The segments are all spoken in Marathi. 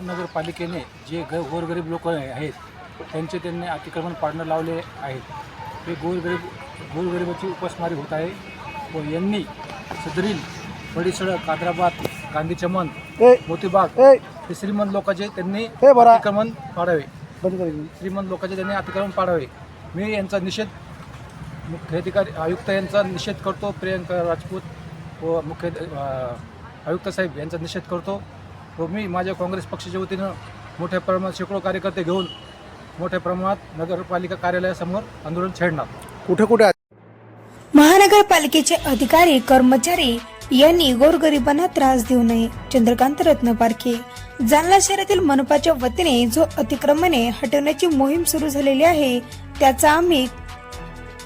नगरपालिकेने जे ग गोरगरीब लोक आहेत त्यांचे त्यांनी अतिक्रमण पाडणं लावले आहेत हे गोरगरीब गोरगरिबाची उपासमारी होत आहे व यांनी सदरील बडीसडक कादराबाद गांधी चमन मोतीबाग हे श्रीमंत लोकांचे त्यांनी. अतिक्रमण पाडावे. श्रीमंत लोकांचे त्यांनी अतिक्रमण पाडावे. मी यांचा निषेध मुख्य अधिकारी आयुक्त यांचा निषेध करतो प्रियंका राजपूत व मुख्य आयुक्त साहेब यांचा निषेध करतो. व मी माझ्या काँग्रेस पक्षाच्या वतीनं मोठ्या प्रमाणात शेकडो कार्यकर्ते घेऊन मोठ्या प्रमाणात नगरपालिका कार्यालयासमोर आंदोलन छेडणार. कुठे कुठे? महानगरपालिकेचे अधिकारी कर्मचारी यांनी गोरगरिबांना त्रास देऊ नये. चंद्रकांत रत्नपारखे जालना शहरातील मनपाच्या वतीने जो अतिक्रमणे हटवण्याची मोहीम सुरू झालेली आहे त्याचा आम्ही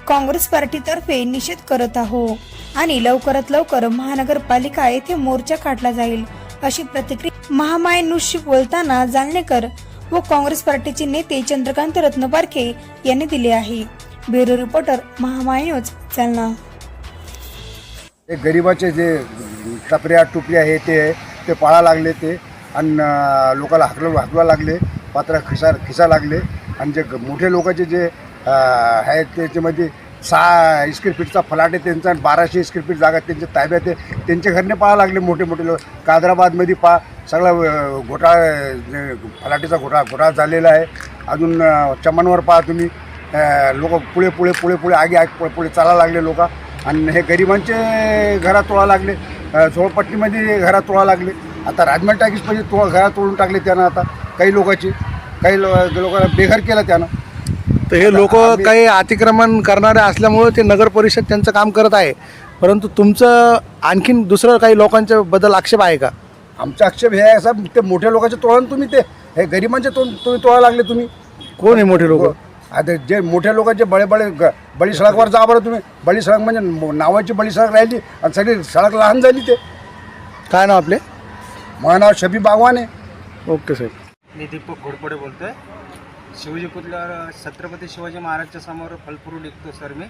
काँग्रेस पार्टीतर्फे निषेध करत आहोत आणि लवकरात लवकर महानगरपालिका येथे मोर्चा काढला जाईल अशी प्रतिक्रिया महामाय बोलताना जालनेकर व काँग्रेस पार्टीचे नेते चंद्रकांत रत्नपारखे यांनी दिले आहे. Bureau reporter Mahamay Jalna. गरिबाचे जे टपऱ्या टुपऱ्या आहे ते ते पाळा लागले ते आणि लोकाला हाकल हाकवा लागले पात्रा खिसा खिसा लागले आणि जे मोठे लोकांचे जे आहे आहेत त्याच्यामध्ये सहा स्क्वेअर फीटचा फलाट आहे त्यांचा आणि बाराशे स्क्वेअर फीट जागा त्यांच्या ताब्यात आहे. त्यांच्या घरने पाळा लागले मोठे मोठे लोक. कादराबादमध्ये पा सगळा घोटाळा फलाटीचा घोटाळा घोटाळा झालेला आहे. अजून चमनवर पहा तुम्ही. लोक पुढे पुढे पुढे पुढे आगे आगे पुढे पुढे चालायला लागले लोक. आणि हे गरिबांचे घरात तोळा लागले. झोळपट्टीमध्ये घरात तोळा लागले. आता राजमहल टाकीजमध्ये तो घरात तोडून टाकले त्यानं आता काही लोकांची. काही लो लोकांना बेघर केलं त्यानं. तर हे लोक काही अतिक्रमण करणारे असल्यामुळे ते नगर परिषद त्यांचं काम करत आहे. परंतु तुमचं आणखीन दुसरं काही लोकांच्या बद्दल आक्षेप आहे का? आमचा आक्षेप हे आहे असा ते मोठ्या लोकांचे तोळा ना तुम्ही ते हे गरिबांचे तो तुम्ही तोळा लागले तुम्ही. कोण आहे मोठे लोक? आता जे मोठ्या लोकांचे बळे बळे ग- बळी सडकवर जा बरं तुम्ही. बळी सडक म्हणजे मो- नावाची बळी सडक राहिली आणि सगळी सडक लहान झाली ते. काय नाव आपले? माझं नाव शबी बागवान आहे. ओके साहेब मी दीपक घोडपडे बोलतोय. शिवाजी पुतल्यावर छत्रपती शिवाजी महाराजच्या समोर फलफ्रूट विकतो सर मी.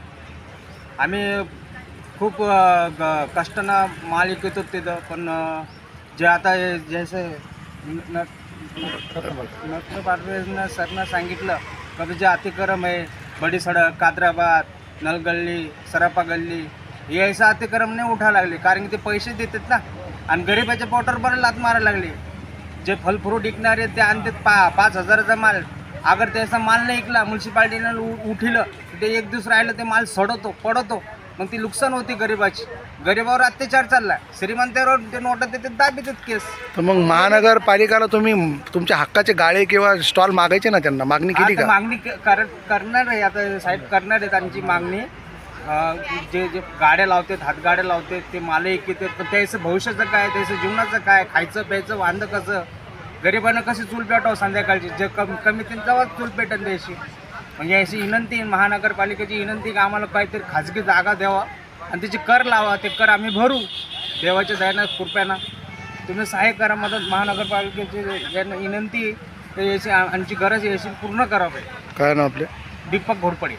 आम्ही खूप अ, ग- कष्टानं माल विकतो तिथं पण अ, जे आता हे न नक्ष पाटवेनं सरनं सांगितलं का जे अतिक्रम आहे बडी सडक कादराबाद नलगल्ली सरापा गल्ली हे असं अतिक्रम नाही उठा लागले कारण की ते पैसे देतात ना. आणि गरीबाच्या पोटर बरं लात मारायला लागले. जे फलफ्रूट विकणारे ते आणतात पा पाच हजाराचा माल. अगर त्याचा माल नाही विकला म्युन्सिपाल्टीनं उ- उठिलं ते एक दिवस राहिलं ते माल सडवतो पडवतो मग ती नुकसान होती गरिबाची. गरिबावर अत्याचार चालला श्रीमंतावर ते नोटा देतात दाबितात केस. तर मग महानगरपालिकाला तुम्ही तुमच्या हक्काचे गाळे किंवा स्टॉल मागायचे ना त्यांना? मागणी केली आता का? मागणी क- करणार आहे. आता साहेब करणार आहे त्यांची मागणी. अं, जे जे गाड्या लावतात हातगाड्या लावतात ते माल एक पण त्याचं भविष्याचं काय त्याचं जीवनाचं काय खायचं प्यायचं वांदं कसं? गरिबांना कशी चूल पेटावं संध्याकाळची? जे कमी कमी तेव्हाच चूल पेटन द्यायची. म्हणजे अशी विनंती महानगरपालिकेची विनंती की आम्हाला काहीतरी खाजगी जागा द्यावा आणि त्याची कर लावा ते कर आम्ही भरू. देवाच्या दयानं कृपयानं तुम्ही सहाय्य करा मदत महानगरपालिकेची ज्यांना विनंती आहे, तर याची आमची गरज याची पूर्ण करावी. काय नाव आपले? दीपक घोडपडे